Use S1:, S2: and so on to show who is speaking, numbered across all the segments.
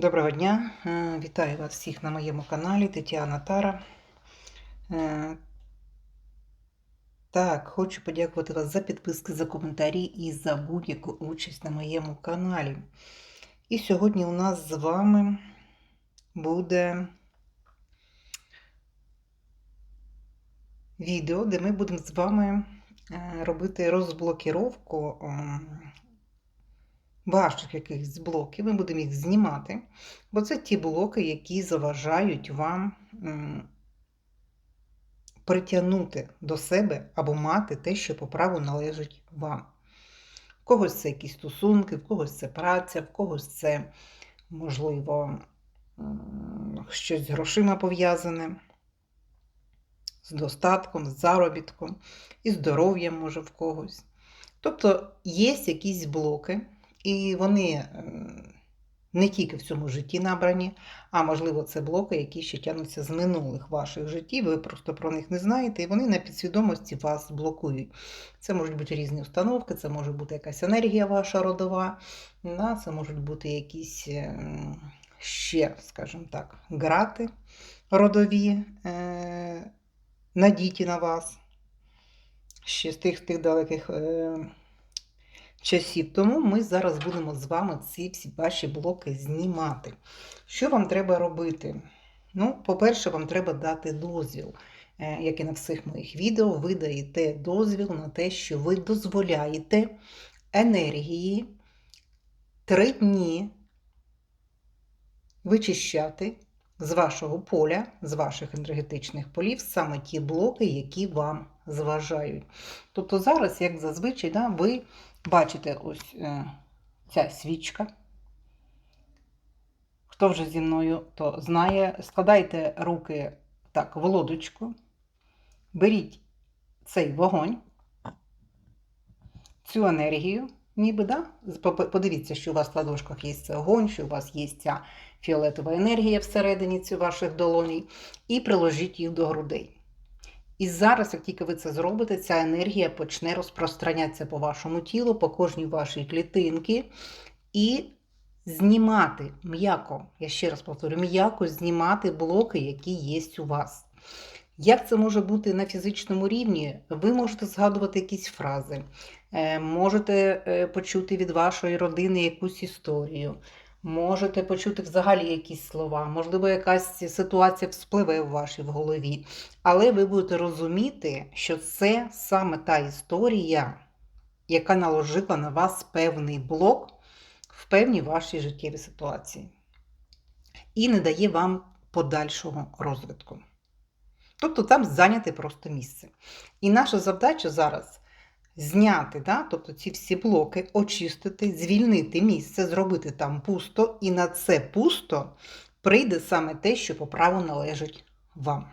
S1: Доброго дня! Е, Вітаю вас всіх на моєму каналі Тетяна Тара. Е, Так, хочу подякувати вас за підписки, за коментарі і за будь-яку участь на моєму каналі. І сьогодні у нас з вами буде відео, де ми будемо з вами е, робити розблокіровку ем, ваших якихось блоків, ми будемо їх знімати, бо це ті блоки, які заважають вам притягнути до себе або мати те, що по праву належить вам. В когось це якісь стосунки, в когось це праця, в когось це, можливо, щось з грошима пов'язане, з достатком, з заробітком, і здоров'ям може в когось. Тобто є якісь блоки, і вони е, не тільки в цьому житті набрані, а можливо, це блоки, які ще тягнуться з минулих ваших життів. Ви просто про них не знаєте, і вони на підсвідомості вас блокують. Це можуть бути різні установки, це може бути якась енергія ваша родова, це можуть бути якісь е, ще, скажімо так, грати родові, е, надіті на вас. Ще з тих, тих далеких. Часів. Тому ми зараз будемо з вами ці всі ваші блоки знімати. Що вам треба робити? Ну, по-перше, вам треба дати дозвіл. Е, Як і на всіх моїх відео, ви даєте дозвіл на те, що ви дозволяєте енергії три дні вичищати з вашого поля, з ваших енергетичних полів саме ті блоки, які вам зважають. Тобто зараз, як зазвичай, да, ви бачите ось е, ця свічка. Хто вже зі мною, то знає, складайте руки так, в лодочку, беріть цей вогонь, цю енергію, ніби, да? подивіться, що у вас в ладошках є цей огонь, що у вас є ця фіолетова енергія всередині ваших долоній, і приложіть їх до грудей. І зараз, як тільки ви це зробите, ця енергія почне розпространятися по вашому тілу, по кожній вашій клітинці, і знімати м'яко, я ще раз повторю, м'яко знімати блоки, які є у вас. Як це може бути на фізичному рівні? Ви можете згадувати якісь фрази, е, можете е, почути від вашої родини якусь історію. Можете почути взагалі якісь слова, можливо, якась ситуація вспливе в вашій в голові. Але ви будете розуміти, що це саме та історія, яка наложила на вас певний блок в певній вашій життєвій ситуації. І не дає вам подальшого розвитку. Тобто там зайняте просто місце. І наша завдача зараз зняти, да? тобто ці всі блоки, очистити, звільнити місце, зробити там пусто, і на це пусто прийде саме те, що по праву належить вам.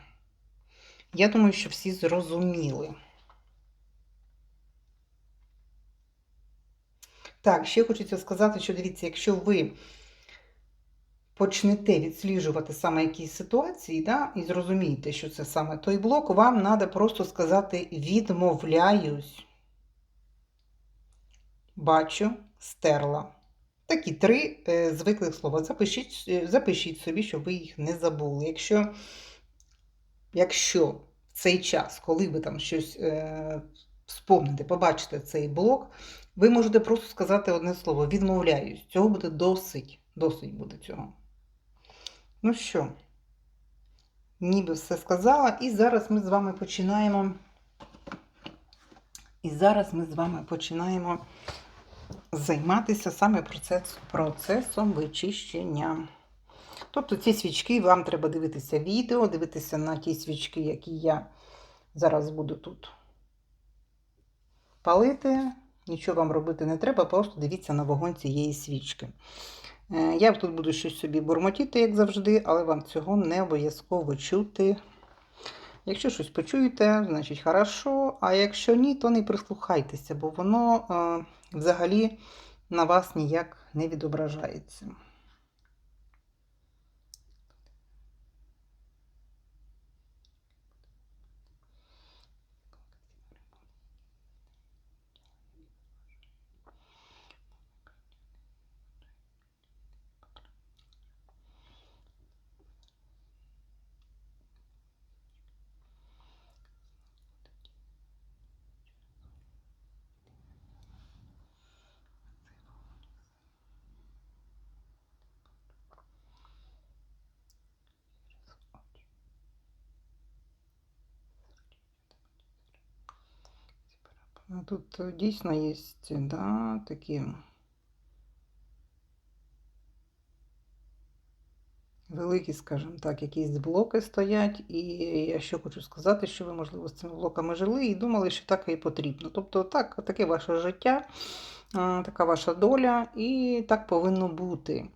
S1: Я думаю, що всі зрозуміли. Так, ще хочеться сказати, що дивіться, якщо ви почнете відсліджувати саме якісь ситуації, да, і зрозумієте, що це саме той блок, вам треба просто сказати відмовляюсь. Бачу, стерла. Такі три е, звиклих слова. Запишіть е, запишіть собі, щоб ви їх не забули. Якщо якщо в цей час, коли ви там щось е, вспомните, побачите цей блок, ви можете просто сказати одне слово відмовляюсь. Цього буде досить, досить буде цього. Ну що, ніби все сказала, і зараз ми з вами починаємо. І зараз ми з вами починаємо займатися саме процес, процесом вичищення. Тобто ці свічки вам треба дивитися відео, дивитися на ті свічки, які я зараз буду тут палити. Нічого вам робити не треба, просто дивіться на вогонь цієї свічки. Е, я тут буду щось собі бурмотіти, як завжди, але вам цього не обов'язково чути. Якщо щось почуєте, значить хорошо, а якщо ні, то не прислухайтеся, бо воно е, взагалі на вас ніяк не відображається. Ну, Тут е, дійсно є да, такі великі, скажімо так, якісь блоки стоять. І я ще хочу сказати, що ви, можливо, з цими блоками жили і думали, що так і потрібно. Тобто, так, таке ваше життя, така ваша доля, і так повинно бути.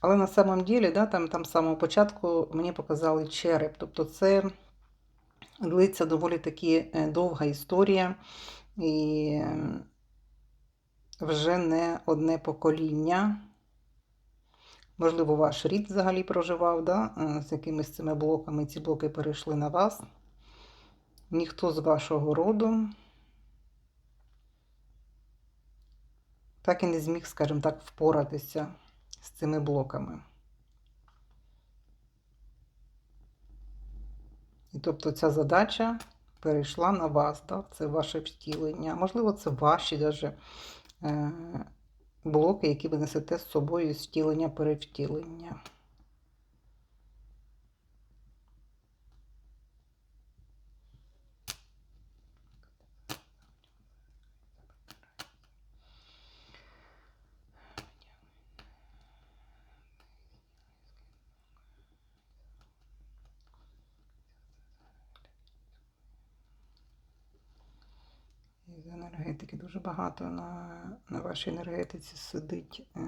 S1: Але на самом ділі, да, там, там з самого початку мені показали череп. Тобто це длиться доволі таки е, довга історія. І е, вже не одне покоління. Можливо, ваш рід взагалі проживав, да? е, з якимись цими блоками. Ці блоки перейшли на вас. Ніхто з вашого роду так і не зміг, скажімо так, впоратися з цими блоками. І тобто ця задача перейшла на вас, да? це ваше втілення. Можливо, це ваші даже е, блоки, які ви несете з собою з втілення перевтілення. З енергетики дуже багато на, на вашій енергетиці сидить. е.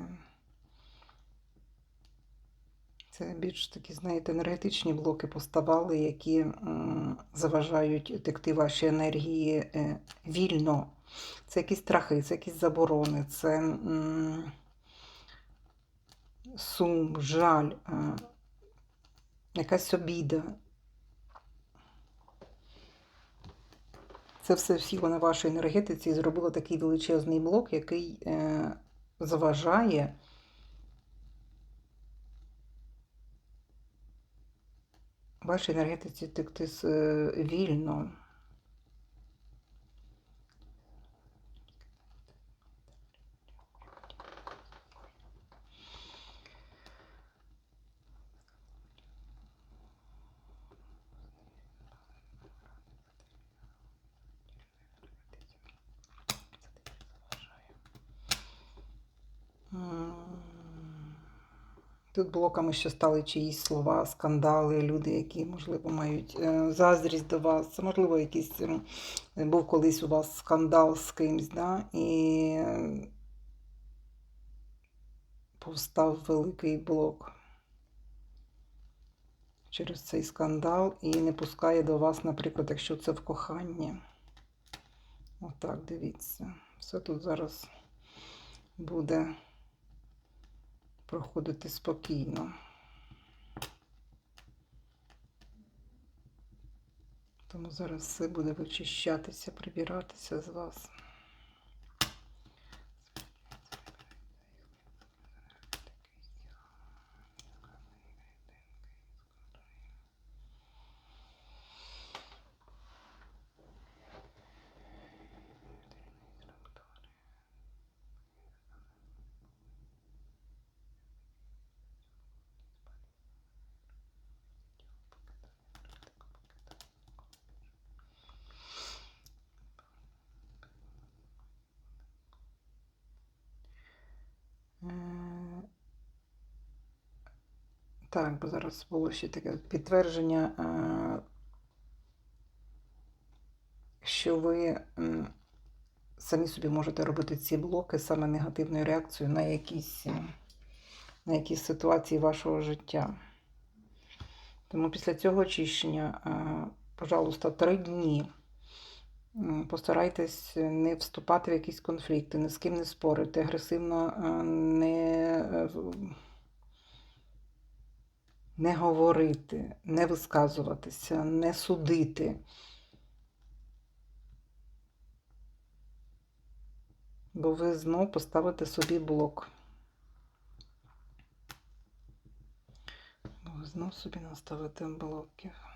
S1: Це більш такі, знаєте, енергетичні блоки поставали, які заважають текти ваші енергії е, вільно. Це якісь страхи, це якісь заборони, це сум, жаль, е, якась обіда. Це все сіло на вашій енергетиці і зробило такий величезний блок, який е, заважає вашій енергетиці текти е, вільно. Тут блоками ще стали чиїсь слова, скандали, люди, які, можливо, мають е, заздрість до вас. Можливо, якийсь був колись у вас скандал з кимсь, да? і е, повстав великий блок через цей скандал і не пускає до вас, наприклад, якщо це в коханні. Отак, дивіться. Все тут зараз буде проходити спокійно. Тому зараз все буде вичищатися, прибиратися з вас. Так, бо зараз було ще таке підтвердження, е, що ви самі собі можете робити ці блоки саме негативною реакцією на якісь, на якісь ситуації вашого життя. Тому після цього очищення, е, пожалуйста, три дні. Постарайтесь не вступати в якісь конфлікти, ні з ким не спорити, агресивно е, не, не говорити, не висказуватися, не судити. Бо ви знову поставите собі блок. Бо ви знову собі наставите блоків.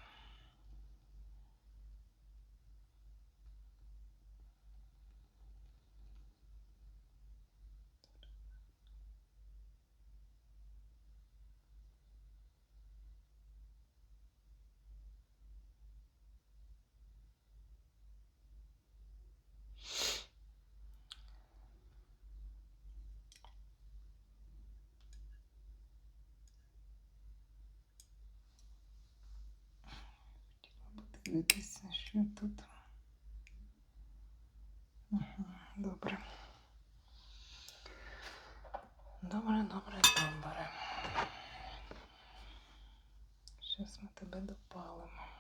S1: Тебе допалимо.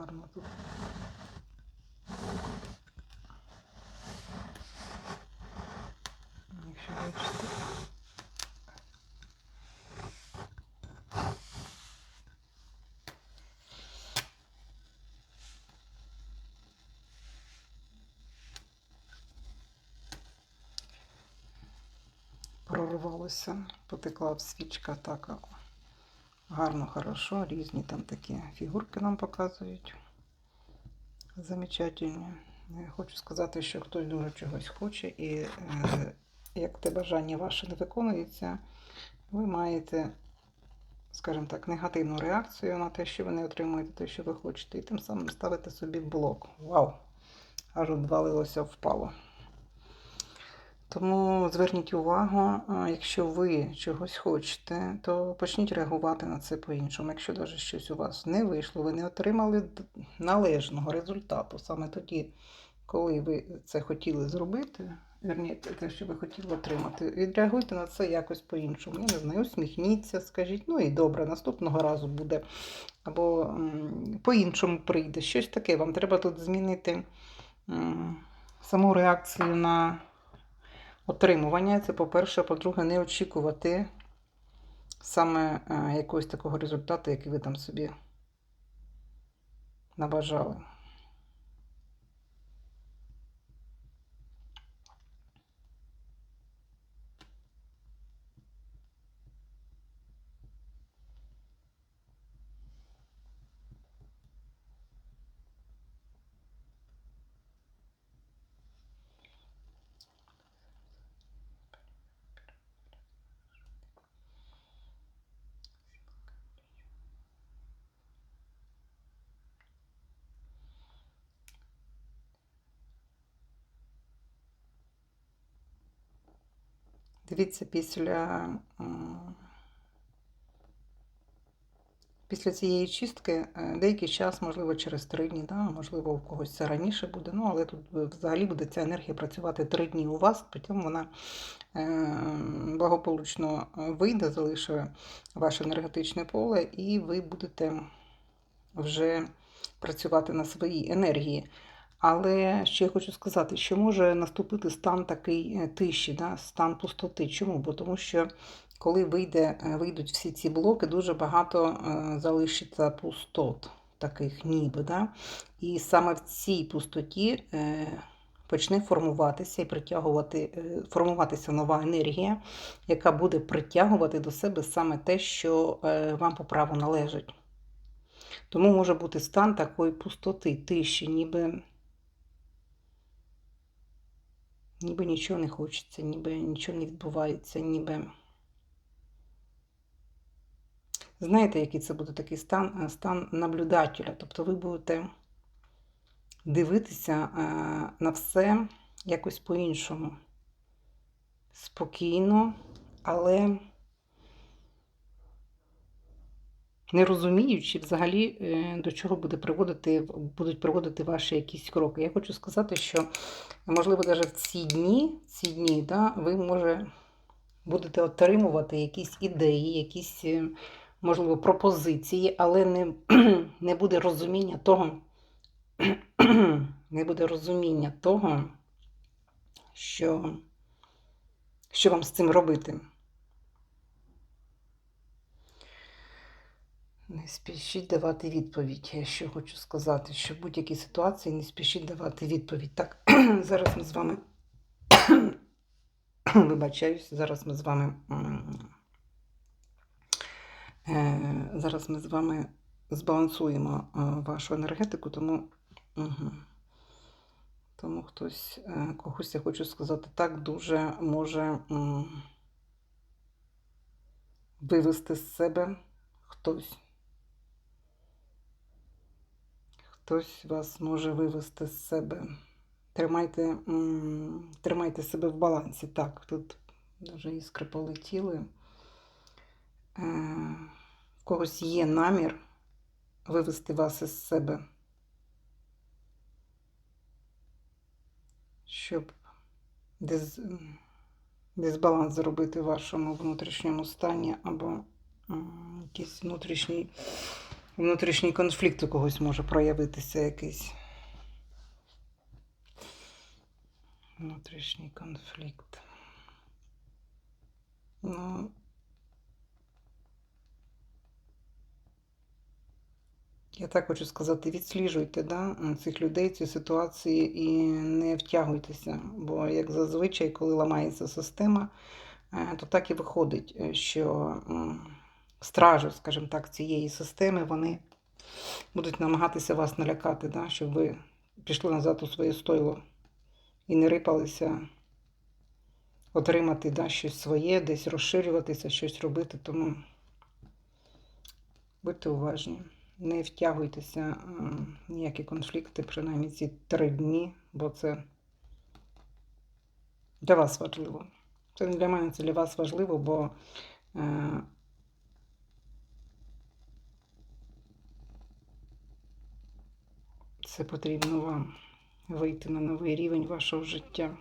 S1: Гарно тут. Якщо бачите. Прорвалося, потекла свічка так гарно, хорошо. Різні там такі фігурки нам показують. Замечательні. Хочу сказати, що хтось дуже чогось хоче, і е, як те бажання ваше не виконується, ви маєте, скажімо так, негативну реакцію на те, що ви не отримуєте те, що ви хочете, і тим самим ставите собі блок. Вау! Аж обвалилося, впало. Тому зверніть увагу, якщо ви чогось хочете, то почніть реагувати на це по-іншому. Якщо навіть щось у вас не вийшло, ви не отримали належного результату саме тоді, коли ви це хотіли зробити, верні, те- те, що ви хотіли отримати, відреагуйте на це якось по-іншому. Я не знаю, усміхніться, скажіть, ну і добре, наступного разу буде. Або по-іншому прийде. Щось таке. Вам треба тут змінити саму реакцію на отримування. Це по-перше, по-друге, не очікувати саме е, якогось такого результату, який ви там собі набажали. Дивіться, після, після цієї чистки е, деякий час, можливо, через три дні, да, можливо, у когось це раніше буде, ну, але тут е, взагалі буде ця енергія працювати три дні у вас, потім вона е, благополучно вийде, залишить ваше енергетичне поле, і ви будете вже працювати на своїй енергії. Але ще я хочу сказати, що може наступити стан такий е, тиші, да? стан пустоти. Чому? Бо тому що коли вийде, е, вийдуть всі ці блоки, дуже багато е, залишиться пустот, таких ніби. Да? І саме в цій пустоті почне формуватися і притягувати, формуватися нова енергія, яка буде притягувати до себе саме те, що вам по праву належить. Тому може бути стан такої пустоти, тиші, ніби, ніби нічого не хочеться, ніби нічого не відбувається, ніби. Знаєте, який це буде такий стан? Е, Стан наблюдателя. Тобто ви будете дивитися е, на все якось по-іншому. Спокійно, але не розуміючи взагалі, е, до чого буде приводити, будуть приводити ваші якісь кроки. Я хочу сказати, що, можливо, навіть в ці дні, ці дні да, ви може будете отримувати якісь ідеї, якісь, е, можливо, пропозиції, але не, не буде розуміння того, не буде розуміння того, що, що вам з цим робити. Не спішіть давати відповідь. Я ще хочу сказати, що в будь-якій ситуації не спішіть давати відповідь. Так, зараз ми з вами вибачаюсь, зараз ми з вами. е, Зараз ми з вами збалансуємо е, вашу енергетику, тому, угу. тому хтось, е, когось я хочу сказати, так дуже може вивести з себе хтось. Хтось вас може вивести з себе. Тримайте, тримайте себе в балансі. Так, тут вже іскри полетіли. Е, в когось є намір вивести вас із себе, щоб дез, дисбаланс зробити в вашому внутрішньому стані або якийсь внутрішній, внутрішній конфлікт у когось може проявитися якийсь. Внутрішній конфлікт. Ну, я так хочу сказати, відсліджуйте да, цих людей, ці ситуації і не втягуйтеся. Бо, як зазвичай, коли ламається система, е, то так і виходить, е, що м, стражі, скажімо так, цієї системи, вони будуть намагатися вас налякати, да, щоб ви пішли назад у своє стойло і не рипалися отримати да, щось своє, десь розширюватися, щось робити. Тому будьте уважні, не втягуйтеся в ніякі конфлікти, принаймні ці три дні, бо це для вас важливо. Це не для мене, це для вас важливо, бо це потрібно вам вийти на новий рівень вашого життя.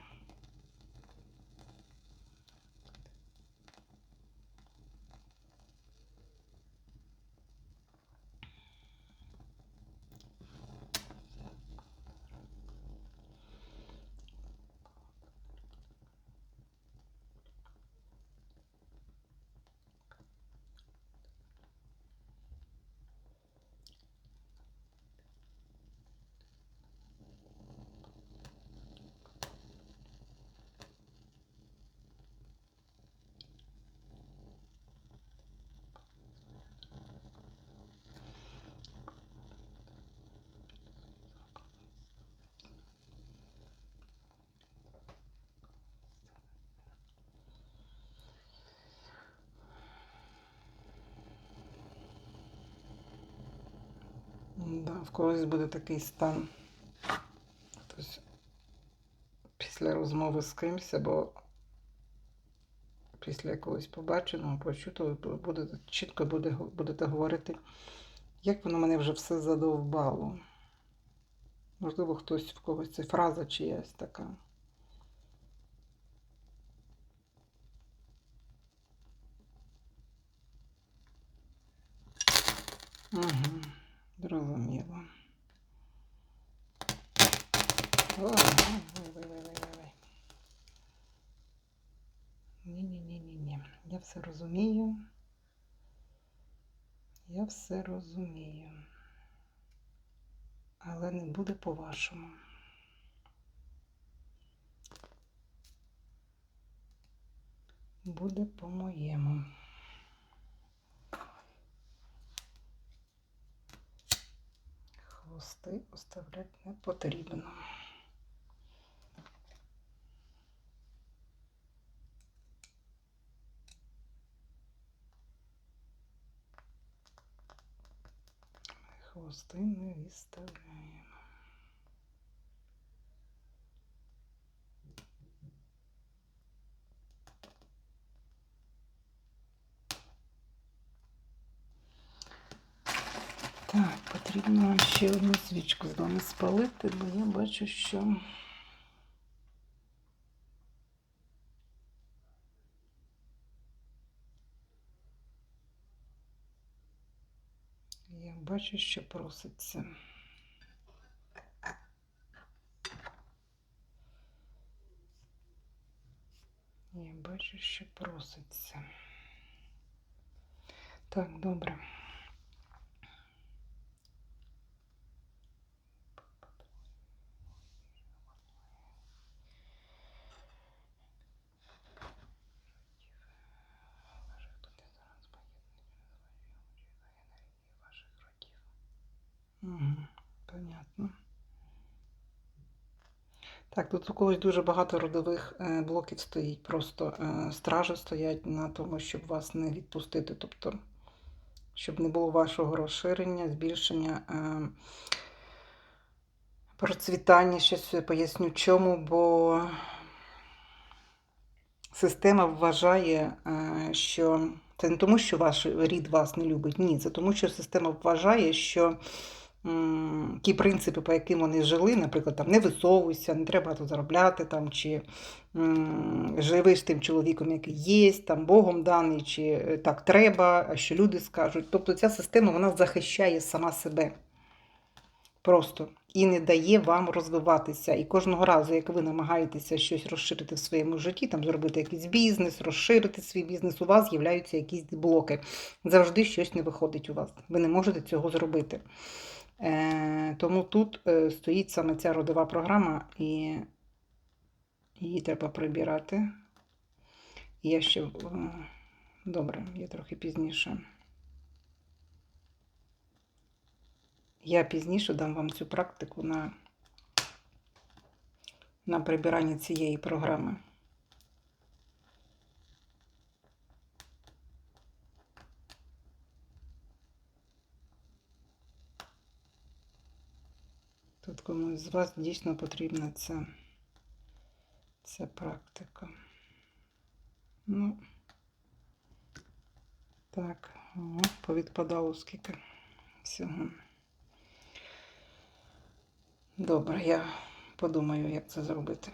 S1: Да, в когось буде такий стан. Хтось після розмови з кимось або після якогось побаченого, почутого, буде, чітко буде, будете говорити, як воно мене вже все задовбало. Можливо, хтось в когось це фраза чиясь така. Все розумію. Але не буде по-вашому. Буде по-моєму. Хвости оставляти не потрібно. Хвости не відставляємо. Так, потрібно ще одну свічку з вами спалити, бо я бачу, що я бачу, що проситься. Я бачу, що проситься. Так, добре. Угу, понятно. Так, тут у когось дуже багато родових е, блоків стоїть. Просто е, стражі стоять на тому, щоб вас не відпустити. Тобто, щоб не було вашого розширення, збільшення, е, процвітання. Щось поясню чому, бо система вважає, що це не тому, що ваш рід вас не любить. Ні, це тому, що система вважає, що ті принципи, по яким вони жили, наприклад, там не висовуйся, не треба багато заробляти, там, чи живи з тим чоловіком, який є, там Богом даний, чи е, так треба, а що люди скажуть. Тобто ця система вона захищає сама себе. Просто і не дає вам розвиватися. І кожного разу, як ви намагаєтеся щось розширити в своєму житті, там зробити якийсь бізнес, розширити свій бізнес, у вас з'являються якісь блоки. Завжди щось не виходить у вас. Ви не можете цього зробити. Е, Тому тут е, стоїть саме ця родова програма, і її треба прибирати. Я ще. е, Добре, я трохи пізніше. Я пізніше дам вам цю практику на, на прибирання цієї програми. Тут комусь з вас дійсно потрібна ця, ця практика. Ну, так, о, повідпадало скільки всього. Добре, я подумаю, як це зробити.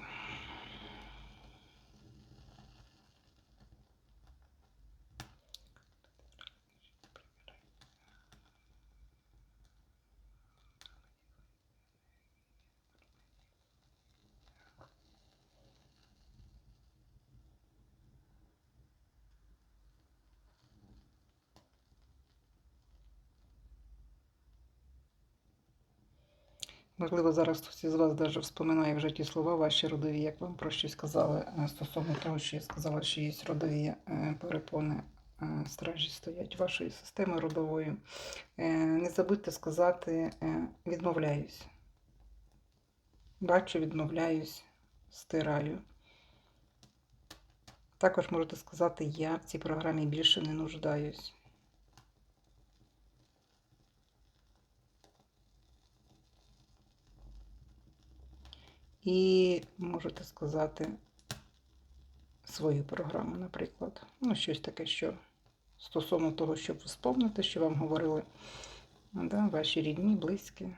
S1: Можливо, зараз хтось із вас навіть вспоминає вже ті слова ваші родові, як вам про щось казали е, стосовно того, що я сказала, що є родові е, перепони, е, стражі стоять вашої системи родової. Не забудьте сказати відмовляюсь. Бачу, відмовляюсь, стираю. Також можете сказати, я в цій програмі більше не нуждаюсь. І можете сказати свою програму, наприклад. Ну, щось таке, що стосовно того, щоб сповнити, що вам говорили да, ваші рідні, близькі.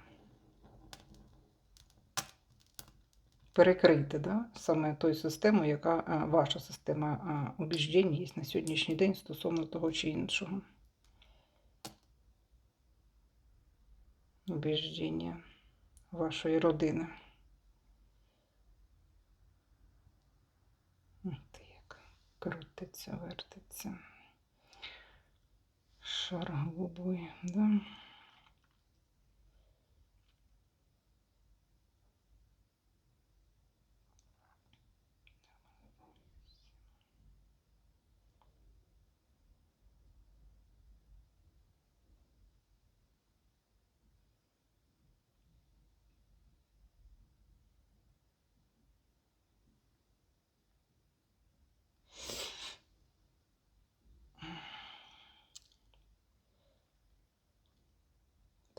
S1: Перекрити да, саме той систему, яка а, ваша система а, убіждень є на сьогоднішній день стосовно того чи іншого. Убіждення вашої родини. Крутиться, вертиться. Шар голубой, да?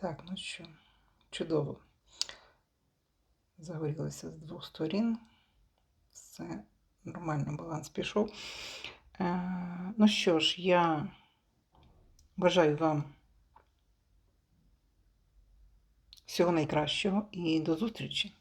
S1: Так, ну що, чудово. Загорілося з двох сторін. Все нормально, баланс пішов. Е, ну що ж, я бажаю вам всього найкращого і до зустрічі!